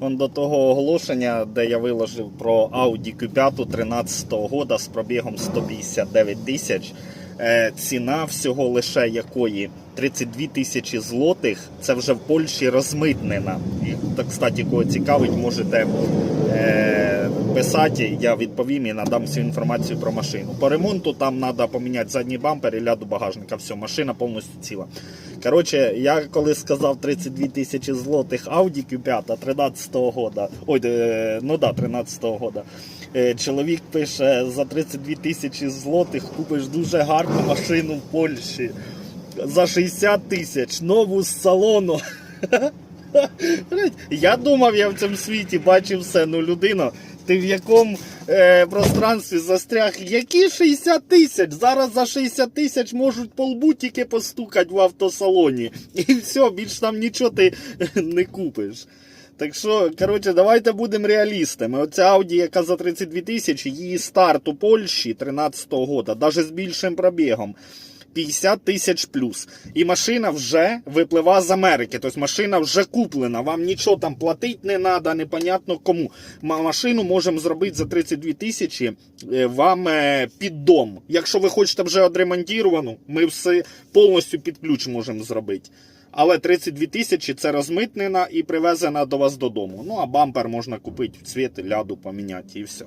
Вон до того оголошення, де я виложив про Audi Q5 13 года з пробігом 159 тисяч. Е, Ціна всього лише якої 32 тисячі злотих. Це вже в Польщі розмитнена. І так, кстати, кого цікавить, можете е, писати. Я відповім і надам всю інформацію про машину. По ремонту там треба поміняти задній бампер і ляду багажника. Все, машина повністю ціла. Коротше, я коли сказав 32 тисячі злотих Audi Q5 13-го года, ой, е, ну да, 13-го года. Е, Чоловік пише, за 32 тисячі злотих купиш дуже гарну машину в Польщі. За 60 тисяч, нову з салону. Я думав, я в цьому світі бачив все. Ну, людина, ти в якому е, пространстві застряг? Які 60 тисяч? Зараз за 60 тисяч можуть по лбу тільки постукати в автосалоні. І все, більш там нічого ти не купиш. Так що, коротше, давайте будемо реалістами. Оця Audi, яка за 32 тисячі, її старт у Польщі 13-го года, навіть з більшим пробігом. 50 тисяч плюс. І машина вже випливає з Америки. Тобто машина вже куплена. Вам нічого там платити не треба, непонятно кому. Машину можемо зробити за 32 тисячі е, вам е, під дом. Якщо ви хочете вже відремонтовану, ми все повністю під ключ можемо зробити. Але 32 тисячі це розмитнена і привезена до вас додому. Ну а бампер можна купити в цвіт, ляду поміняти і все.